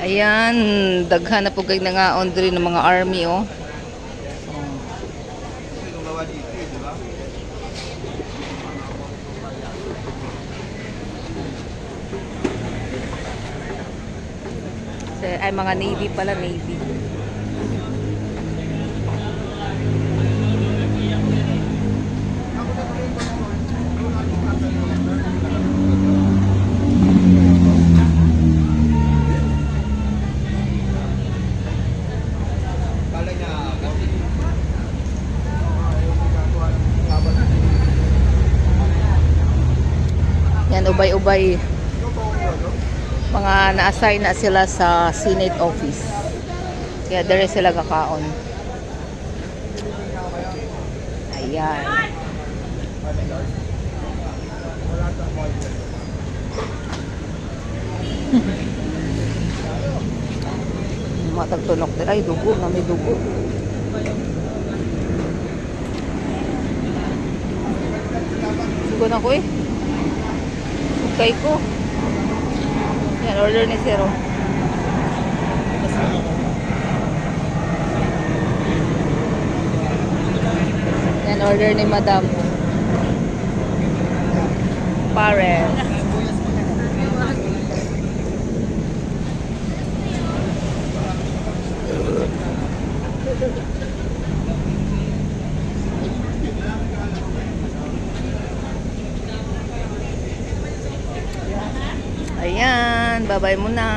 Ayan, daghan na po kay nangaon diri ng mga army oh. Kasi ay mga navy pala, navy. Yan, ubay-ubay. Mga na-assign na sila sa Senate office. Kaya dire sila kakaon. Ayan. Matagtunok. Ay, dugo na may dugo. Dugo na ko eh. Ukay ko. Yan, order ni Zero. Yan, order ni Madam. Pares. Babay muna.